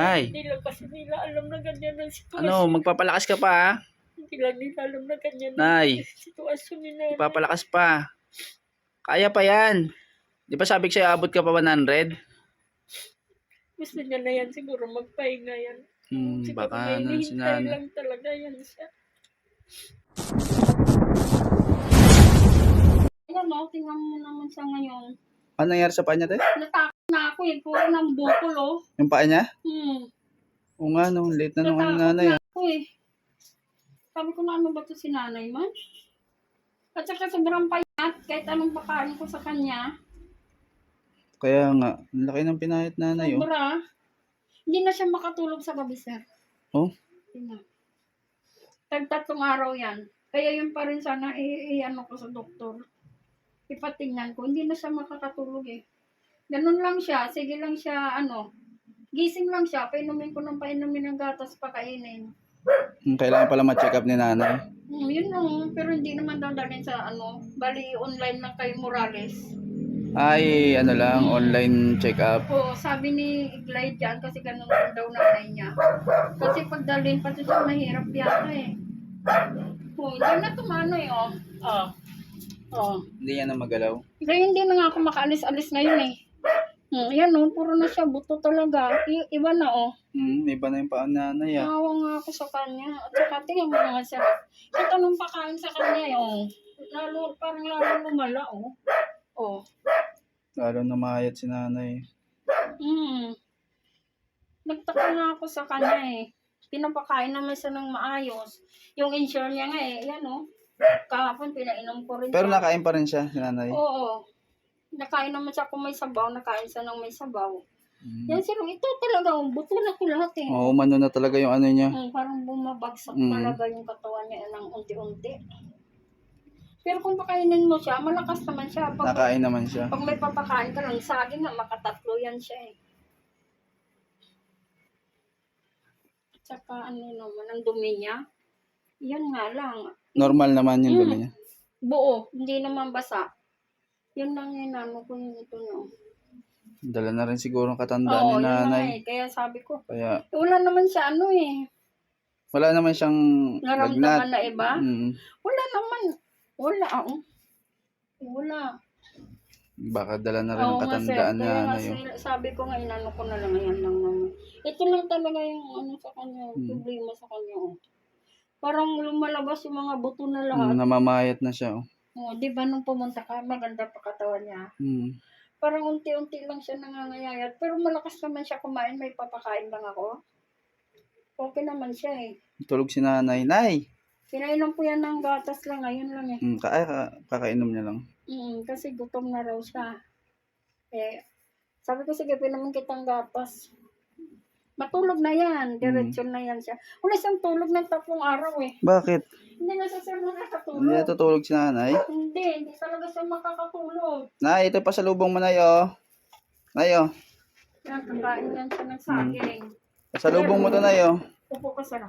Nay. Hindi lang kasi nila alam na ganyan ang sitwasyon. Ano, magpapalakas ka pa ha? Hindi lang nila alam na ganyan Nay. ang sitwasyon ni nanay. Magpapalakas pa. Kaya pa yan. Di ba sabi ko sa'yo, abot ka pa 100? Gusto niya na yan siguro magpahinga yan. Hmm, Siguro baka na si hinihintay nanay. lang talaga yan siya. Ayan mo, tingnan mo naman siya ngayon. Ano nangyari sa paa niya, te? Natakot na ako eh. Puro ng bukol oh. Yung paa niya? Hmm. Oo nga, no. Late na nung ano nanay. na ah. ako eh. Sabi ko na ano ba to si nanay man? At saka sobrang payat. Kahit anong pakain ko sa kanya. Kaya nga, ang laki ng pinahit nanay, oh. Sobra. Hindi na siya makatulog sa gabi, sir. Oh? Hindi na. Tagtatlong araw yan. Kaya yun pa rin sana i-ano ko sa doktor. Ipatingnan ko. Hindi na siya makakatulog eh. Ganun lang siya. Sige lang siya, ano. Gising lang siya. Painumin ko ng painumin ng gatas pakainin. Hmm, Kailangan pala ma-check up ni nanay. Hmm, yun lang. Pero hindi naman daw dalhin sa ano. Bali, online lang kay Morales. Ay, ano lang, online check up. Oo, sabi ni Glide dyan kasi ganun lang daw nanay niya. Kasi pag dalhin pati siya mahirap yata eh. Oo, hindi na tumano eh, oh. Oh. Oh. Hindi yan na magalaw. Kaya hindi na nga ako makaalis-alis ngayon eh. Hmm, yan oh, puro na siya, buto talaga. I- iba na oh. Hmm, iba na yung paa ng nanay, ah. Naawa nga ako sa kanya. At saka tingnan mo nga siya. Ito nung pakain sa kanya eh, oh. Lalo, parang lalo lumala oh. Oh. Lalo na mayat si nanay. Hmm. Nagtaka nga ako sa kanya eh. Pinapakain naman siya ng maayos. Yung insure niya nga eh, yan oh. Kahapon pinainom ko rin Pero siya. nakain pa rin siya, si nanay. Oo. Nakain naman siya kung may sabaw, nakain siya ng may sabaw. Hmm. Yan sir, ito talaga, oh, buto na ko lahat eh. Oo, umano na talaga yung ano niya. Hmm, parang bumabagsak Mm. talaga yung katawan niya ng unti-unti. Pero kung pakainin mo siya, malakas naman siya. Pag, Nakain naman siya. pag may papakain ka lang, saging nga, makatatlo yan siya eh. Tsaka ano naman, ang dumi niya. Yan nga lang. Normal naman yung Mm. dumi niya. Buo, hindi naman basa. Yan lang yung ano ko yung ito no. Dala na rin siguro ang katandaan Oo, ni yun lang nanay. eh. Kaya sabi ko, Kaya wala naman siya ano eh. wala naman siyang lagnat. Naramdaman na iba. Mm. Wala naman. Wala. Oh. Wala. Baka dala na rin ang Oo katandaan ni Kaya nga, nanay. sabi ko nga, inano ko na lang, ayan lang naman. Ito lang talaga yung ano sa kanya, Hmm. problema sa kanya. Oh. Parang lumalabas yung mga buto na Mm, lahat. namamayat na siya. Oh. Oh, di ba nung pumunta ka, maganda pa katawan niya. Mm. Parang unti-unti lang siya nangangayayat. Pero malakas naman siya kumain, may papakain lang ako. Okay naman siya eh. Tulog si nanay. Nay! Pinainom ko yan ng gatas lang, ayun lang eh. Mm, ka ay, ka- kakainom niya lang. Mm, kasi gutom na raw siya. Eh, sabi ko, sige, pinamin kitang gatas. Matulog na yan. Diretso na yan siya. Wala siyang tulog ng tatlong araw eh. Bakit? Hindi na siya Hindi nakakatulog. natutulog si nanay? Hindi, hindi talaga siya makakatulog. Nay, ito pa sa lubong mo na oh. Nay, oh. Yan, kakain yan siya ng saging. Sa lubong mo to, Nay, oh. Upo ka sara.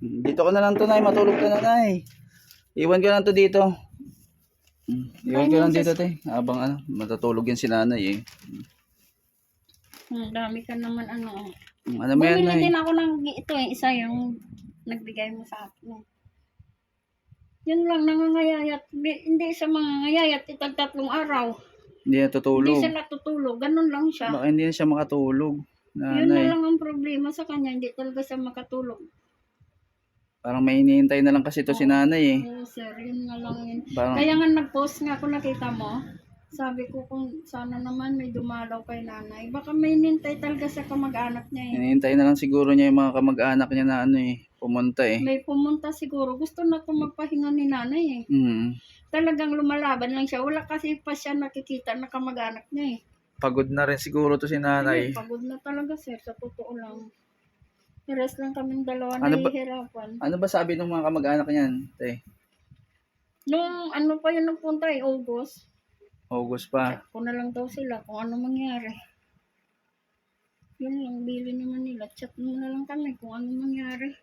Mm, Dito ka na lang to, Nay. Matulog ka na, Nay. Iwan ka lang to dito. Mm, Iwan ka lang dito, te. Habang ano, matatulog yan si nanay, eh. Hmm, dami ka naman ano. Mm, Ano mo yan, Bumili Nay? din ako ng ito eh, isa yung nagbigay mo sa akin. eh. Yun lang, nangangayayat. Hindi siya mangangayayat, itag tatlong araw. Hindi Hindi natutulog. siya natutulog, ganun lang siya. Baka hindi na siya makatulog. Yun na Nanay. lang ang problema sa kanya, hindi talaga siya makatulog. Parang may hinihintay na lang kasi to si nanay, eh. Oo, sir, yun nga lang yun. Parang, Kaya nga nag-post nga ako, nakita mo. Sabi ko kung sana naman may dumalaw kay nanay. Baka may nintay talaga sa kamag-anak niya eh. hinihintay na lang siguro niya yung mga kamag-anak niya na ano, eh. Pumunta, eh. May pumunta siguro. Gusto na ito magpahinga ni nanay eh. Mm. Talagang lumalaban lang siya. Wala kasi pa siya nakikita na kamag-anak niya eh. Pagod na rin siguro to si nanay. Ay, pagod na talaga sir, sa totoo lang. Rest lang kaming dalawa Ano ba- nahihirapan. Ano ba sabi ng mga kamag-anak niyan, te? Nung ano pa yun nagpunta eh, August. August pa. Check ko na lang daw sila kung ano mangyari. Yun lang, bili naman nila. Chat mo na lang kami kung ano mangyari.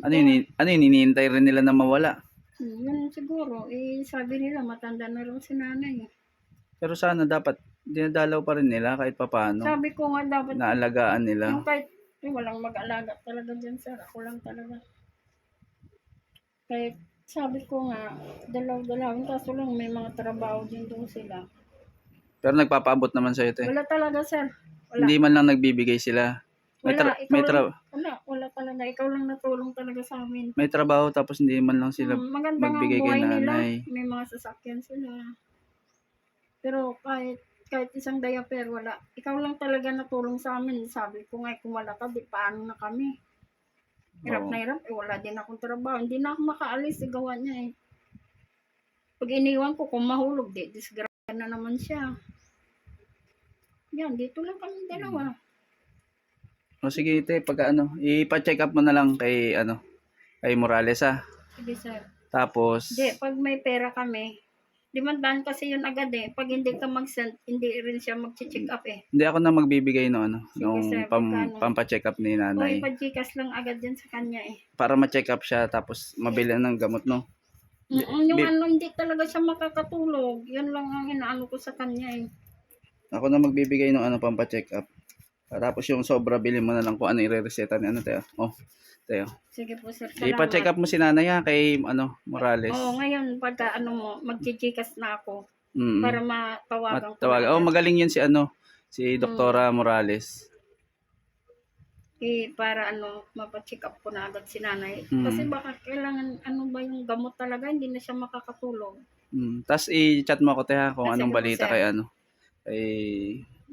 Ano yun, ano yun, hinihintay rin nila na mawala. Hmm, yun siguro. Eh, sabi nila, matanda na rin si nanay. Pero sana dapat dinadalaw pa rin nila kahit papaano. Sabi ko nga dapat Naalagaan nila. yung kahit eh, walang mag-alaga talaga dyan sir. Ako lang talaga. Kahit sabi ko nga, dalaw-dalawin kaso lang may mga trabaho din doon sila. Pero nagpapaabot naman sa'yo, te. Wala talaga sir. Wala. Hindi man lang nagbibigay sila. May, Wala, tra- ikaw may, lang. tra- Wala, wala talaga. Ikaw lang natulong talaga sa amin. may trabaho tapos hindi man lang sila maganda ang magbigay kay buhay nila. nanay. May mga sasakyan sila. Pero kahit kahit isang diaper, wala. Ikaw lang talaga natulong sa amin. Sabi ko nga, kung wala ka, di paano na kami. Hirap Oo. na hirap. Eh, wala din akong trabaho. Hindi na ako makaalis. Sigawan niya eh. Pag iniwan ko, kung mahulog, di, disgrasya na naman siya. Yan, dito lang kami dalawa. O sige, te, pag ano, ipa-check up mo na lang kay ano, kay Morales ah. Sige, sir. Tapos Hindi, pag may pera kami, limandaan kasi yun agad eh. Pag hindi ka mag-send, hindi rin siya mag-check up eh. hindi ako na magbibigay no ano, Sige, nung sir, pam, magkano? pampa-check up ni O nanay ipa-gcash lang agad dyan sa kanya eh. para ma-check up siya tapos mabili ng gamot no. Mm, yung bi- ano, hindi talaga siya makakatulog. Yan lang ang inaano ko sa kanya eh. Ako na magbibigay ng ano pampa-check up. Tapos yung sobra bili mo na lang kung ano ire-reseta ni ano tayo. Oh, tayo. Sige po sir, salamat. Ipa-check up mo si nanay ha, kay ano Morales. Oo, ngayon pagka ano mo, mag-gcash na ako Mm. para matawagan ko. Matawag. na Oh, magaling yun si ano, si Doktora Morales. eh, para ano, mapacheck up ko na agad si nanay. Mm. Kasi baka kailangan, ano ba yung gamot talaga, hindi na siya makakatulog. Mm. Tapos i-chat mo ako te ha kung Ah, anong po, balita kay ano kay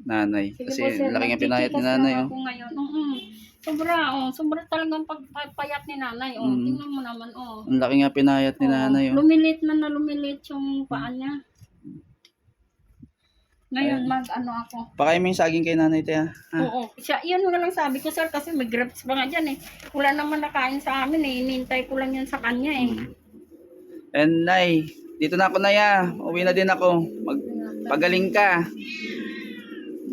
nanay. Sige Kasi po, sir. laki nga pinayat ni nanay oh. Ako ngayon. Mm-mm. Sobra, oh. Sobra talagang pagpapayat ni nanay, oh. Mm. Tingnan mo naman, oh. Ang laki nga pinayat ni Oo, nanay oh. Lumilit na na lumilit yung paa niya. Ngayon, mag ano ako. Pakain mo yung saging kay nanay te ha. Oo. Siya, yun nga lang sabi ko, sir, kasi may grapes pa nga dyan eh. Wala naman nakain sa amin eh. Inintay ko lang yan sa kanya eh. And nay, dito na ako na ya. Uwi na din ako. Magpagaling ka.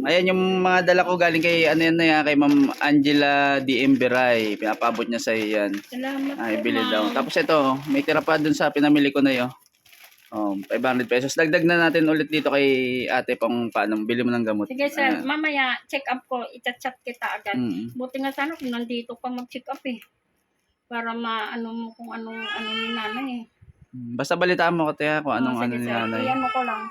Ayan yung mga dala ko galing kay ano yan na ya, kay Ma'am Angela DM Beray. Pinapabot niya sa iyo yan. Salamat Ay, bili daw. Tapos ito, may tira pa dun sa pinamili ko na yun. Oh, 500 pesos. Dagdag na natin ulit dito kay ate pang paano, bili mo ng gamot. Sige, sir. Ah, Mamaya, check up ko. Ita-chat kita agad. mm. Buti nga sana kung nandito ka mag-check up eh. Para maano mo kung anong ano ni nanay eh. Basta balitaan mo ko kung anong Oh, ano ni nanay. Iyan mo ko lang.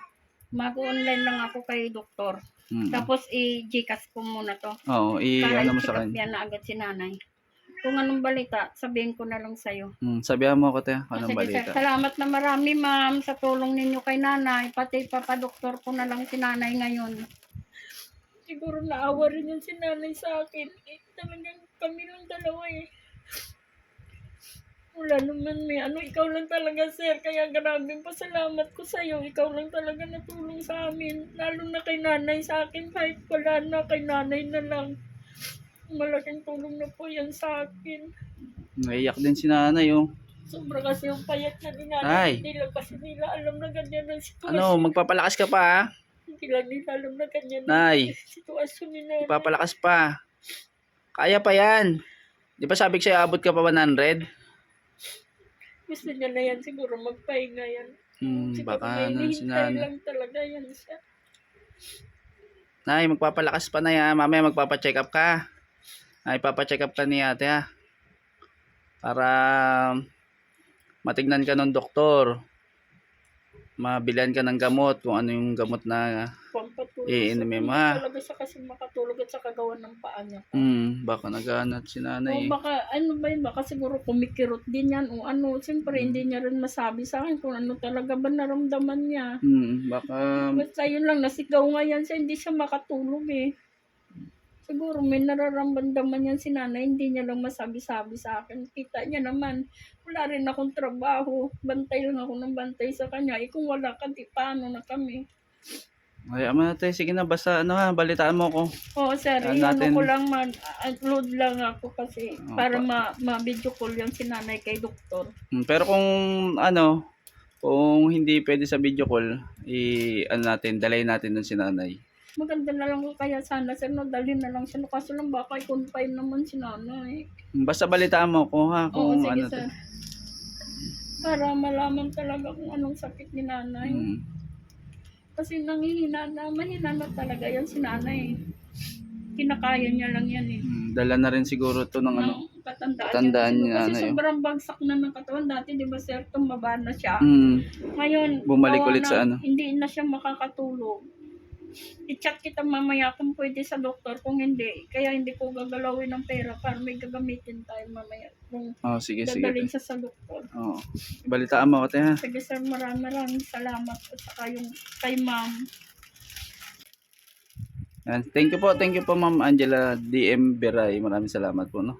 Mag-online lang ako kay doktor. Mm. Tapos i-gcash ko muna to. Oo, i Para ano mo sa kanya. yan na agad si nanay. Kung anong balita, sabihin ko na lang sa'yo. Mm, sabihan mo ko te, kung anong sige, sir. balita. Salamat na marami, ma'am, sa tulong ninyo kay nanay. Pati papadoktor ko na lang si nanay ngayon. Siguro naawa rin yun si nanay sa akin. Eh, talagang kami lang dalawa eh. Wala naman may ano, ikaw lang talaga sir. Kaya grabing pasalamat ko sa'yo. Ikaw lang talaga natulong sa amin. Lalo na kay nanay sa akin. Kahit wala na, kay nanay na lang. Malaking tulong na po yan sa akin. Naiyak din si nanay oh. Sobra kasi yung payat na ni Ay. nanay. Hindi lang kasi nila alam na ganyan ang sitwasyon. Ano, magpapalakas ka pa ha? Hindi lang nila alam na ganyan ang Nay, sitwasyon ni nanay. ipapalakas pa. Kaya pa yan. Di ba sabi ko sa'yo, abot ka pa 100? Gusto niya na yan siguro magpahinga yan. Hmm, siguro baka may na si hinihintay nanay. lang talaga yan siya. Nay, magpapalakas pa na yan. Mamaya magpapacheck up ka. Ay, papacheck up ka ni ate ha. Para matignan ka ng doktor. Mabilan ka ng gamot kung ano yung gamot na Pampatulog. Eh, sa inumin mo, ha? Talaga siya kasi makatulog at sa kagawa ng paa niya. hmm, baka naghanat si O nanay. baka, ano ba yun, baka siguro kumikirot din yan o ano. Siyempre, hindi niya rin masabi sa akin kung ano talaga ba naramdaman niya. Hmm, baka Basta yun lang, nasigaw nga yan siya, hindi siya makatulog eh. Siguro may nararamdaman yan si nanay, hindi niya lang masabi-sabi sa akin. Kita niya naman, wala rin akong trabaho. Bantay lang ako ng bantay sa kanya. Eh kung wala ka, di paano na kami. ay ama natin, sige na basta ano ha, balitaan mo ko. Oo, sir. Ano natin- ko lang, mag-upload lang ako kasi Opo. para ma- ma-video call yan si nanay kay doktor. Hmm, pero kung ano, kung hindi pwede sa video call, i ano natin, dalay natin dun si nanay. Maganda na lang kaya sana, sir, no, dalhin na lang siya. No, kaso lang baka i-confine naman si nanay. Basta balitaan mo ko ha, Oo, kung sige, ano sir. to. Para malaman talaga kung anong sakit ni nanay. Hmm. Kasi nangihina na, mahina na talaga yan si nanay. Kinakaya niya lang yan eh. Hmm, Dala na rin siguro to ng ano. Ng katandaan, katandaan niya. niya, Kasi ano, yun. sobrang bagsak na ng katawan. Dati di ba sir, tumaba na siya. Hmm. Ngayon, Bumalik gawa ulit na, sa ano. Hindi na siya makakatulog. I-chat kita mamaya kung pwede sa doktor. Kung hindi, kaya hindi ko gagalawin ng pera para may gagamitin tayo mamaya. Kung Oh, sige, sige. dadalhin siya sa doktor. Oh. Balitaan mo ko, ha? Sige sir, maraming maraming salamat at saka yung kay ma'am. Yan. Thank you po, thank you po Ma'am Angela DM Beray. Maraming salamat po, no.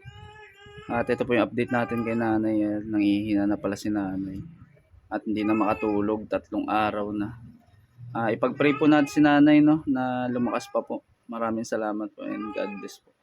At ito po yung update natin kay nanay. Nangihina na pala si nanay. At hindi na makatulog, tatlong araw na. Ah, ipag-pray po natin si nanay, no, na lumakas pa po. Maraming salamat po and God bless po.